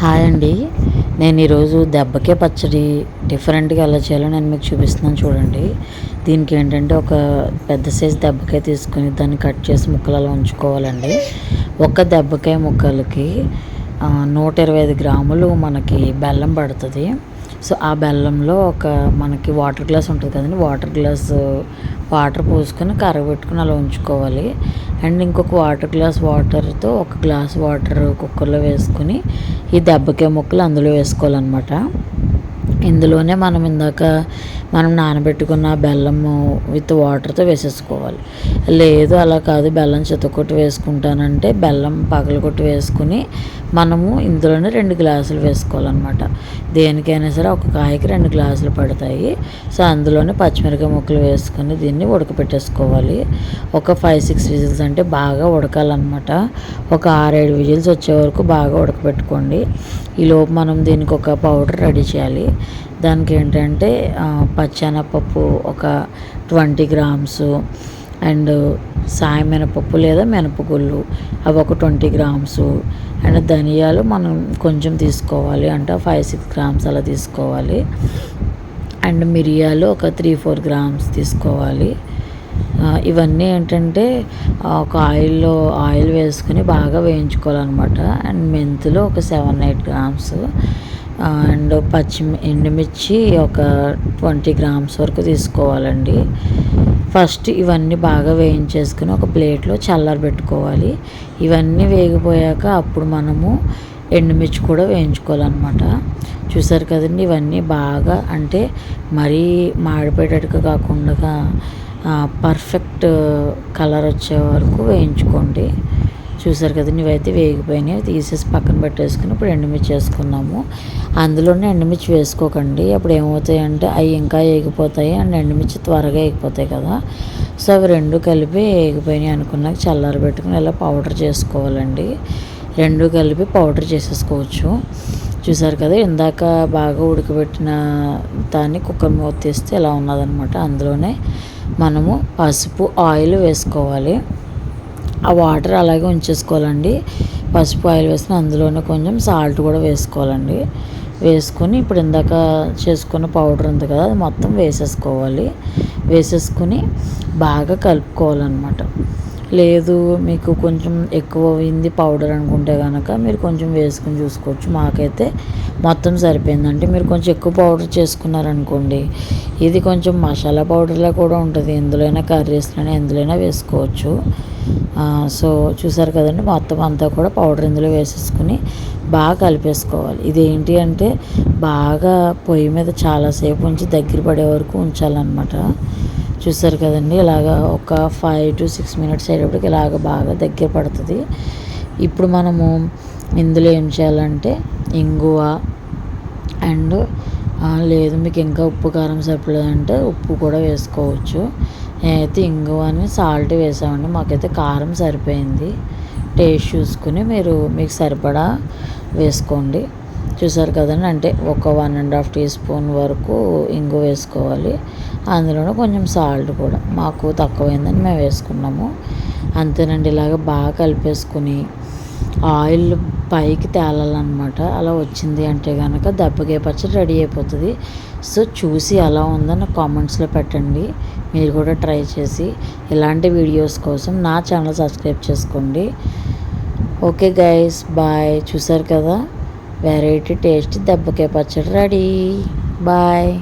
Hi అండి. నేను ఈరోజు దెబ్బకే పచ్చడి డిఫరెంట్గా ఎలా చేయాలో నేను మీకు చూపిస్తున్నాను చూడండి. దీనికి ఏంటంటే ఒక పెద్ద సైజు దెబ్బకాయ తీసుకుని దాన్ని కట్ చేసి ముక్కలు అలా ఉంచుకోవాలండి. ఒక దెబ్బకాయ ముక్కలకి నూట ఇరవై ఐదు గ్రాములు మనకి బెల్లం పడుతుంది. సో ఆ బెల్లంలో ఒక మనకి వాటర్ గ్లాస్ ఉంటుంది కదండి. వాటర్ గ్లాస్ వాటర్ పోసుకొని కరగబెట్టుకుని అలా ఉంచుకోవాలి. అండ్ ఇంకొక వాటర్ గ్లాస్ వాటర్తో ఒక గ్లాస్ వాటర్ కుక్కర్లో వేసుకుని ఈ దెబ్బకే ముక్కలు అందులో వేసుకోవాలన్నమాట. ఇందులోనే మనం ఇందాక మనం నానబెట్టుకున్న బెల్లము విత్ వాటర్తో వేసేసుకోవాలి. లేదు అలా కాదు. బెల్లం చితకొట్టి వేసుకుంటానంటే బెల్లం పగలగొట్టి వేసుకుని మనము ఇందులోనే రెండు గ్లాసులు వేసుకోవాలన్నమాట. దేనికైనా సరే ఒక కాయకి రెండు గ్లాసులు పడతాయి. సో అందులోనే పచ్చిమిరకాయ ముక్కలు వేసుకొని దీన్ని ఉడకపెట్టేసుకోవాలి. ఒక ఫైవ్ సిక్స్ విజిల్స్ అంటే బాగా ఉడకాలన్నమాట. ఒక ఆరేడు విజిల్స్ వచ్చే వరకు బాగా ఉడకపెట్టుకోండి. ఈలోపు మనం దీనికి ఒక పౌడర్ రెడీ చేయాలి. దానికి ఏంటంటే పచ్చెనపప్పు ఒక ట్వంటీ గ్రామ్స్ అండ్ సాయ మినపప్పు లేదా మినపగుళ్ళు అవి ఒక ట్వంటీ గ్రామ్స్. అండ్ ధనియాలు మనం కొంచెం తీసుకోవాలి అంటే ఫైవ్ సిక్స్ గ్రామ్స్ అలా తీసుకోవాలి. అండ్ మిరియాలు ఒక త్రీ ఫోర్ గ్రామ్స్ తీసుకోవాలి. ఇవన్నీ ఏంటంటే ఒక ఆయిల్లో ఆయిల్ వేసుకుని బాగా వేయించుకోవాలన్నమాట. అండ్ మెంతులు ఒక సెవెన్ ఎయిట్ గ్రామ్స్. అండ్ పచ్చి ఎండుమిర్చి ఒక ట్వంటీ గ్రామ్స్ వరకు తీసుకోవాలండి. ఫస్ట్ ఇవన్నీ బాగా వేయించేసుకుని ఒక ప్లేట్లో చల్లారబెట్టుకోవాలి ఇవన్నీ వేగిపోయాక అప్పుడు మనము ఎండుమిర్చి కూడా వేయించుకోవాలన్నమాట. చూసారు కదండి ఇవన్నీ బాగా అంటే మరీ మాడిపోయేటట్టుగా కాకుండా పర్ఫెక్ట్ కలర్ వచ్చే వరకు వేయించుకోండి. చూసారు కదా ఇవైతే వేగిపోయినాయి. తీసేసి పక్కన పెట్టేసుకుని ఇప్పుడు ఎండుమిర్చి వేసుకున్నాము. అందులోనే ఎండుమిర్చి వేసుకోకండి. అప్పుడు ఏమవుతాయి అంటే అవి ఇంకా వేగిపోతాయి అండ్ ఎండుమిర్చి త్వరగా వేగిపోతాయి కదా. సో అవి రెండు కలిపి వేగిపోయినాయి అనుకున్నాక చల్లారి పెట్టుకుని ఇలా పౌడర్ చేసుకోవాలండి. రెండు కలిపి పౌడర్ చేసేసుకోవచ్చు. చూసారు కదా ఇందాక బాగా ఉడకబెట్టిన దాన్ని కుక్కర్ మూత తీస్తే ఇలా ఉన్నదనమాట అందులోనే మనము పసుపు ఆయిల్ వేసుకోవాలి. ఆ వాటర్ అలాగే ఉంచేసుకోవాలండి. పసుపు ఆయిల్ వేసిన అందులోనే కొంచెం సాల్ట్ కూడా వేసుకోవాలండి. వేసుకొని ఇప్పుడు ఇందాక చేసుకున్న పౌడర్ ఉంది కదా అది మొత్తం వేసేసుకోవాలి. వేసేసుకుని బాగా కలుపుకోవాలన్నమాట. లేదు మీకు కొంచెం ఎక్కువ అయింది పౌడర్ అనుకుంటే కనుక మీరు కొంచెం వేసుకుని చూసుకోవచ్చు. మాకైతే మొత్తం సరిపోయిందంటే మీరు కొంచెం ఎక్కువ పౌడర్ చేసుకున్నారనుకోండి ఇది కొంచెం మసాలా పౌడర్లా కూడా ఉంటుంది. ఎందులోనైనా కర్రీస్లోనే ఎందులోనైనా వేసుకోవచ్చు. సో చూసారు కదండి మొత్తం అంతా కూడా పౌడర్ ఇందులో వేసేసుకుని బాగా కలిపేసుకోవాలి. ఇది ఏంటి అంటే బాగా పొయ్యి మీద చాలాసేపు ఉంచి దగ్గర పడే వరకు ఉంచాలన్నమాట. చూసారు కదండి ఇలాగ ఒక ఫైవ్ టు సిక్స్ మినిట్స్ అయ్యేటప్పటికి ఇలాగ బాగా దగ్గర పడుతుంది. ఇప్పుడు మనము ఇందులో ఏం చేయాలంటే ఇంగువ అండ్ లేదు మీకు ఇంకా ఉప్పు కారం సరిపోలేదంటే ఉప్పు కూడా వేసుకోవచ్చు. నేనైతే ఇంగువని సాల్ట్ వేసామండి. మాకైతే కారం సరిపోయింది. టేస్ట్ చూసుకుని మీరు మీకు సరిపడా వేసుకోండి. చూసారు కదండి అంటే ఒక one and half teaspoon వరకు ఇంగు వేసుకోవాలి. అందులోనే కొంచెం సాల్ట్ కూడా. మాకు తక్కువైందని మేము వేసుకున్నాము. అంతేనండి ఇలాగ బాగా కలిపేసుకుని ఆయిల్ పైకి తేలాలన్నమాట. అలా వచ్చింది అంటే కనుక దెబ్బకే పచ్చడి రెడీ అయిపోతుంది. సో చూసి ఎలా ఉందో నాకు కామెంట్స్లో పెట్టండి. మీరు కూడా ట్రై చేసి ఇలాంటి వీడియోస్ కోసం నా ఛానల్ సబ్స్క్రైబ్ చేసుకోండి. ఓకే గైస్ బాయ్ చూసారు కదా? వెరైటీ టేస్ట్ దెబ్బకే పచ్చడి రెడీ. బాయ్